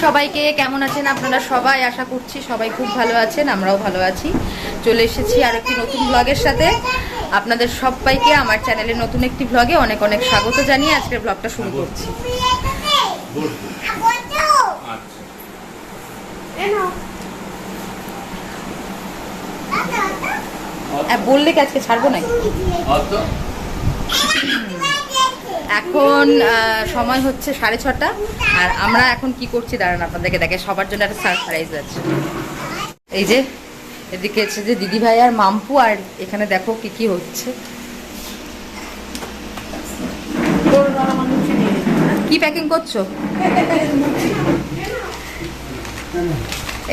সবাইকে কেমন আছেন আপনারা সবাই? আশা করছি সবাই খুব ভালো আছেন আমরাও ভালো আছি। চলে এসেছি আর একটি নতুন ব্লগের সাথে। আপনাদের সবাইকে আমার চ্যানেলের নতুন একটি ব্লগে অনেক অনেক স্বাগত জানিয়ে আজকের ব্লগটা শুরু করছি। হ্যাঁ, বললে কি আজকে ছাড়বো নাকি? এখন সময় হচ্ছে সাড়ে ছটা। আর আমরা এখন কি করছি দাঁড়ান আপনাদেরকে দেখে সবার জন্য একটা সারপ্রাইজ আছে। এই যে এদিকে হচ্ছে যে দিদি ভাই আর মাম্পু আর এখানে দেখো কি কি হচ্ছে। কি প্যাকিং করছ?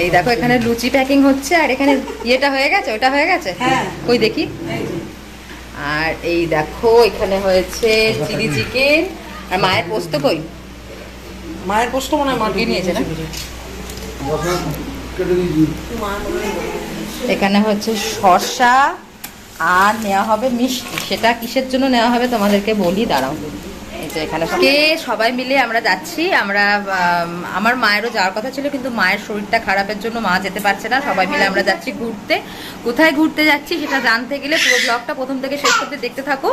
এই দেখো এখানে লুচি প্যাকিং হচ্ছে আর এখানে ইয়েটা হয়ে গেছে ওটা হয়ে গেছে? হ্যাঁ। কই দেখি? আর এই দেখো এখানে হয়েছে চিলি চিকেন। আর মায়ের পোস্ত কই? মায়ের পোস্ত মনে হয় ঢুকিয়ে নিয়েছে না? এখানে হচ্ছে শসা আর নেওয়া হবে মিষ্টি। সেটা কিসের জন্য নেওয়া হবে তোমাদেরকে বলি দাঁড়াও। যে এখানে কে সবাই মিলে আমরা যাচ্ছি, আমরা আমার মায়েরও যাওয়ার কথা ছিল, কিন্তু মায়ের শরীরটা খারাপের জন্য মা যেতে পারছে না, সবাই মিলে আমরা যাচ্ছি ঘুরতে। কোথায় ঘুরতে যাচ্ছি সেটা জানতে গেলে পুরো ব্লগটা প্রথম থেকে শেষ করতে দেখতে থাকো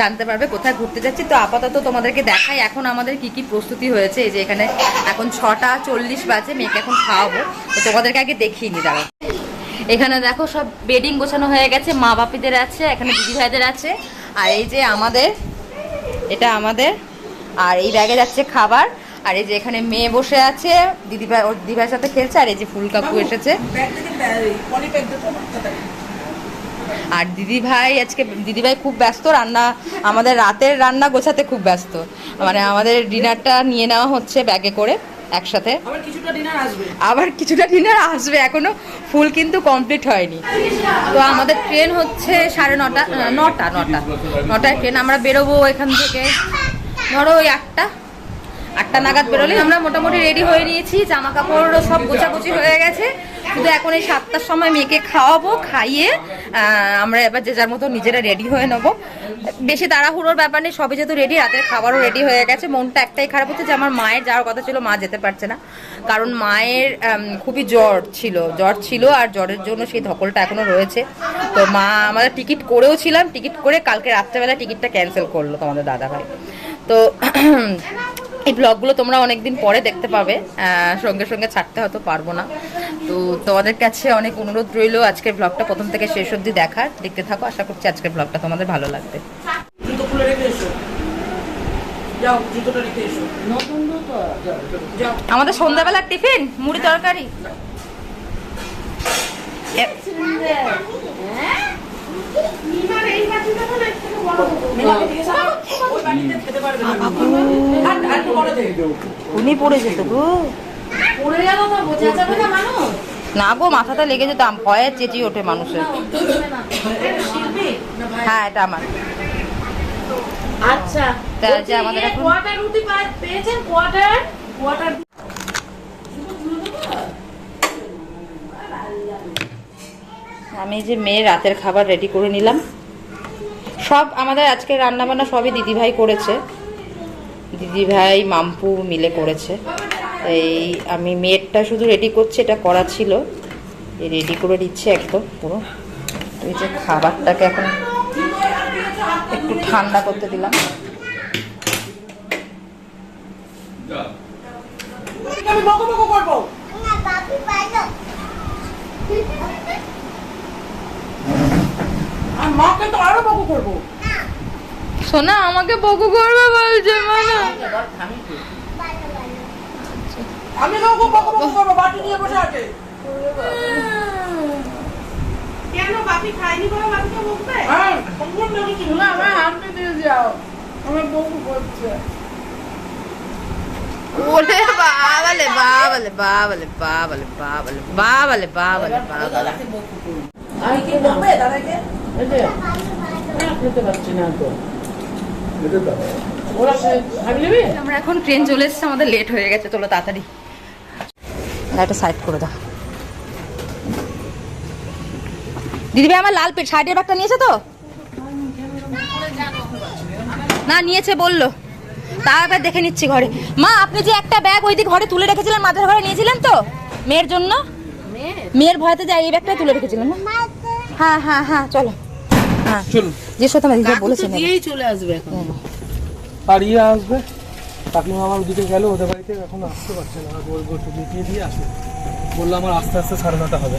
জানতে পারবে কোথায় ঘুরতে যাচ্ছি। তো আপাতত তোমাদেরকে দেখাই এখন আমাদের কি কি প্রস্তুতি হয়েছে, এই যে এখানে এখন ছটা চল্লিশ বাজে, মেয়েকে এখন খাওয়াবো। তো তোমাদেরকে আগে দেখিয়ে নি দাঁড়াও। এখানে দেখো সব বেডিং গোছানো হয়ে গেছে মা বাপিদের আছে, এখানে দিদি ভাইদের আছে। আর এই যে আমাদের এটা আমাদের। আর এই ব্যাগে যাচ্ছে খাবার। আর এই যে এখানে মেয়ে বসে আছে দিদিভাই ওর দিদি ভাইয়ের সাথে খেলছে আর এই যে ফুল কাকু এসেছে। আর দিদি ভাই আজকে দিদি ভাই খুব ব্যস্ত রান্না আমাদের রাতের রান্না গোছাতে খুব ব্যস্ত। মানে আমাদের ডিনারটা নিয়ে নেওয়া হচ্ছে ব্যাগে করে। একসাথে। আবার কিছুটা ডিনার আসবে। এখনও ফুল কিন্তু কমপ্লিট হয়নি। তো আমাদের ট্রেন হচ্ছে সাড়ে নটা নটা নটা। নটায় ট্রেন আমরা বেরোবো এখান থেকে। ধরো ওই আটটা আটটা নাগাদ বেরোলে আমরা মোটামুটি রেডি হয়ে নিয়েছি জামা কাপড় সব গোছাগুছি হয়ে গেছে। শুধু এখন এই সাতটার সময় মেয়েকে খাওয়াবো, খাইয়ে আমরা এবার যে যার মতো নিজেরা রেডি হয়ে নেব। বেশি তাড়াহুড়োর ব্যাপার নেই, সবই যেহেতু রেডি রাতের খাবারও রেডি হয়ে গেছে। মনটা একটাই খারাপ হচ্ছে যে আমার মায়ের যাওয়ার কথা ছিল, মা যেতে পারছে না। কারণ মায়ের খুবই জ্বর ছিল জ্বর ছিল আর জ্বরের জন্য সেই ধকলটা এখনও রয়েছে। তো মা আমাদের টিকিট করেও ছিলাম, টিকিট করে কালকে রাত্রেবেলা টিকিটটা ক্যান্সেল করল তোমাদের দাদা ভাই তো এই ব্লগগুলো তোমরা অনেকদিন পরে দেখতে পাবে সঙ্গে সঙ্গে ছাড়তে হয়তো পারব না। তো তোমাদের কাছে অনেক অনুরোধ রইল আজকের ব্লগটা প্রথম থেকে শেষ অবধি দেখার। দেখতে থাকো আশা করছি আজকের ব্লগটা তোমাদের ভালো লাগবে। আমাদের সন্ধ্যাবেলার টিফিন মুড়ি তরকারি। উনি না গো মাথাটা লেগে যেতাম ভয়ে চেঁচিয়ে ওঠে মানুষের। হ্যাঁ এটা আমার। আচ্ছা আমাদের এখন আমি যে মেয়ে রাতের খাবার রেডি করে নিলাম। সব আমাদের আজকে রান্না বান্না সবই দিদিভাই করেছে। দিদিভাই মাম্পু মিলে করেছে। এই আমি মেয়েরটা শুধু রেডি করছি এটা করা ছিল। রেডি করে দিচ্ছে একদম পুরো। এই যে খাবারটাকে এখন একটু ঠান্ডা করতে দিলাম। আমি বকো বকো করব আর মাকে তো আরও বকো করব। সোনা আমাকে বকু করবে বলছে মানে আমি কাউকে বকো বকো করব বাটি নিয়ে বসে আছে। কেন বাপি খায়নি বলে বাপিকে বকবে? হ্যাঁ। না আমার হাতে দিয়ে যাও। আমার বকু করছে। ওরে বাবালে বাবালে বাবালে বাবালে বাবালে বাবালে বাবালে বাবালে কি দাদাকে? আমরা এখন ট্রেন চলে এসেছে আমাদের লেট হয়ে গেছে চলো তাড়াতাড়ি। একটা সাইড করে দাও। দিদিভাই আমার লাল পেট শার্টের ব্যাগটা নিয়েছে তো? না নিয়েছে বলল। তা এবার দেখে নিচ্ছি ঘরে। মা আপনি যে একটা ব্যাগ ওই দিক ঘরে তুলে রেখেছিলেন মাথার ঘরে নিয়েছিলেন তো? মেয়ের জন্য? মেয়ের? ভয়তে যাই এই ব্যাগটা তুলে রেখেছিলেন হ্যাঁ হ্যাঁ হ্যাঁ চলো। হ্যাঁ। চলুন। যে সাথে আমি দিদা বলেছি দিয়েই চলে আসবে এখন। আর ইয়ে আসবে। কাকিমা আমার দিকে গেল ওদের বাড়িতে এখন আসতে পারছে না। বলব একটু দিয়ে দিয়ে আসবে বলল আমার আস্তে আস্তে সাড়ে নটা হবে।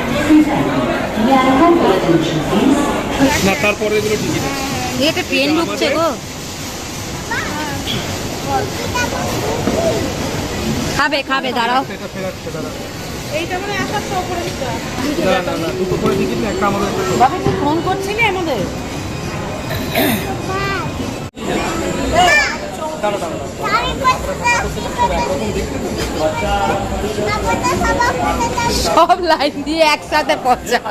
না তারপরে এগুলো টিকিট আছে। এটা ট্রেন ঢুকছে গো খাবে খাবে দাঁড়াও। এইটা মানে আসার তো উপরে দিতে না, না, না, দুটো করে টিকিট না, একটা আমাদের বাবা তুই ফোন করছিলি আমাদের। সব লাইন দিয়ে একসাথে পচা।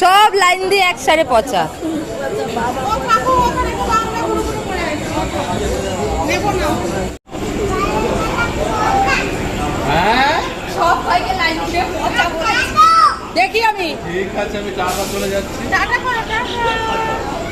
সব লাইন দিয়ে একসাথে পচা। পচা দেখি আমি। ঠিক আছে আমি টাকা চলে যাচ্ছি। টাটা করো টাটা।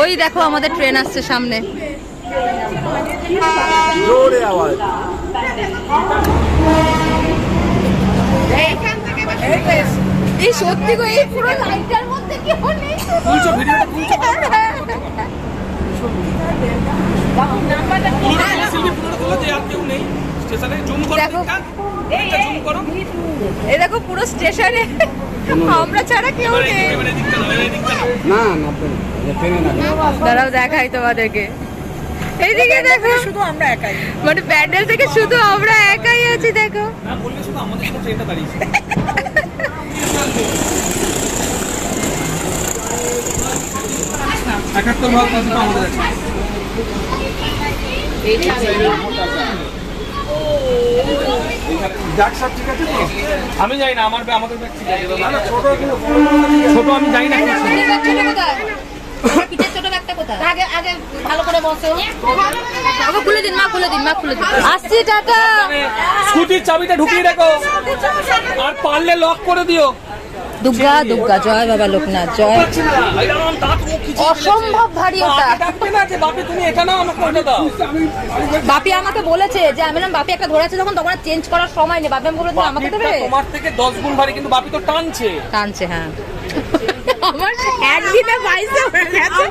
ওই দেখো আমাদের ট্রেন আসছে সামনে। এই সত্যি গো এই পুরো লাইটটার মধ্যে কি হলে তুলছো ভিডিওটা তুলছো দেখো পুরো স্টেশনে আমরা ছাড়া কেউ নেই। এবারে দিকটা নাও এবারে দিকটা নাও না না ট্রেনে না দাঁড়াও দেখাই তোমাদেরকে। এইদিকে দেখো। শুধু আমরা একাই। মানে প্যান্ডেল থেকে শুধু আমরা একাই আছি দেখো। না বললে শুধু আমাদের সাথে ট্রেনটা দাঁড়িয়েছে। একাত্তর ভাগ আমাদের আছে। আমি জানি না আমার আমাদের ছোট আমি জানি না কিছু। পিঠের ছোট আগে আগে ভালো করে বসো। ওকে খুলে দিন মা খুলে দিন মা খুলে দিন। আসছি টাটা। স্কুটির চাবিটা ঢুকিয়ে রাখো। আর পারলে লক করে দিও। দুর্গা দুর্গা জয় বাবা লোকনাথ জয়। অসম্ভব ভারী ওটা। বাপি আমাকে বাপি আমাকে বলেছে যে আমি বাপি একটা ধরেছে যখন তখন চেঞ্জ করার সময় নেই। বাপি আমি বলেছে আমাকে দেবে? তোমার থেকে দশ গুণ ভারী কিন্তু বাপি তো টানছে। টানছে হ্যাঁ। আমার একদিনে বাইসে হয়ে গেছে।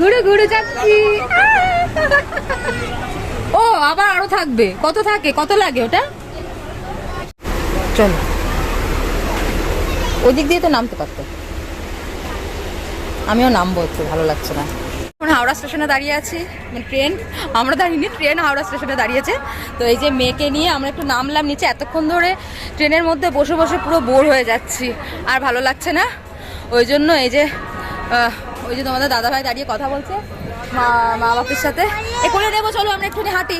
ঘুরে ঘুরে যাচ্ছি। ও, আবার আরও থাকবে। কত থাকে? কত লাগে ওটা? চলো। ওই দিক দিয়ে তো নামতে পারতো। আমিও নামবো, একটু ভালো লাগছে না। এখন হাওড়া স্টেশনে দাঁড়িয়ে আছি। মানে ট্রেন, আমরা দাঁড়িয়ে ট্রেন হাওড়া স্টেশনে দাঁড়িয়েছে। তো এই যে মেয়েকে নিয়ে আমরা একটু নামলাম নিচে, এতক্ষণ ধরে ট্রেনের মধ্যে বসে বসে পুরো বোর হয়ে যাচ্ছি। আর ভালো লাগছে না? ওই জন্য এই যে ওই যে তোমাদের দাদাভাই দাঁড়িয়ে কথা বলছে, মা মা বাপের সাথে। এ করে নেব, চলো, আমরা একটুখানি হাঁটি।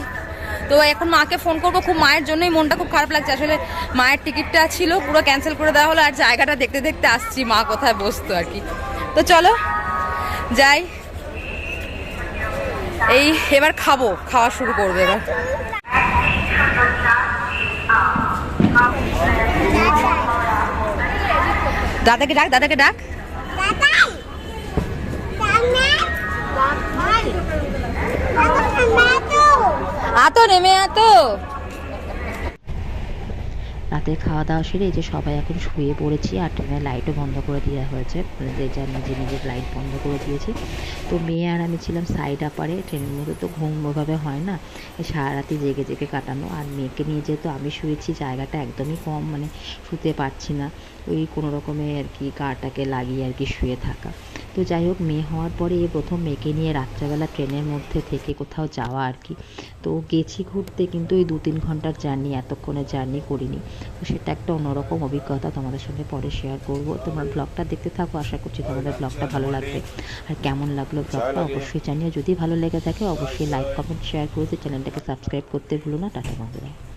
তো এখন মাকে ফোন করব, খুব মায়ের জন্যই মনটা খুব খারাপ লাগছে। আসলে মায়ের টিকিটটা ছিল, পুরো ক্যান্সেল করে দেওয়া হলো, আর জায়গাটা দেখতে দেখতে আসছি মা কোথায় বসতো আর কি। তো চলো, যাই। এই এবার খাব খাওয়া শুরু করবে এবার। দাদাকে ডাক দাদাকে ডাক। আতো নেমে আতো। রাতের খাওয়া দাওয়া সেরে এই যে সবাই এখন শুয়ে পড়েছি, আর ট্রেনের লাইটও বন্ধ করে দেওয়া হয়েছে। যে যার নিজে নিজের লাইট বন্ধ করে দিয়েছি। তো মেয়ে আর আমি ছিলাম সাইড আপারে ট্রেনের মধ্যে তো ঘুম ওভাবে হয় না। সারা রাতি জেগে জেগে কাটানো। আর মেয়েকে নিয়ে যেহেতু আমি শুয়েছি, জায়গাটা একদমই কম মানে শুতে পারছি না। ওই কোনো রকমে আর কি গাটাকে লাগিয়ে আর কি শুয়ে থাকা। তো যাই হোক, মেয়ে হওয়ার পরে এই প্রথম মেয়েকে নিয়ে রাত্রেবেলা ট্রেনের মধ্যে থেকে কোথাও যাওয়া আর কি। তো গেছি ঘুরতে কিন্তু ওই দু তিন ঘণ্টার জার্নি, এতক্ষণের জার্নি করিনি। তো সেটা একটা অন্যরকম অভিজ্ঞতা তোমাদের সঙ্গে পরে শেয়ার করব। তোমরা ব্লগটা দেখতে থাকো, আশা করছি তোমাদের ব্লগটা ভালো লাগবে। আর কেমন লাগল ব্লগটা অবশ্যই জানিও। যদি ভালো লেগে থাকে, অবশ্যই লাইক কমেন্ট শেয়ার করে চ্যানেলটাকে সাবস্ক্রাইব করতে ভুলো না। টাটা বন্ধুরা।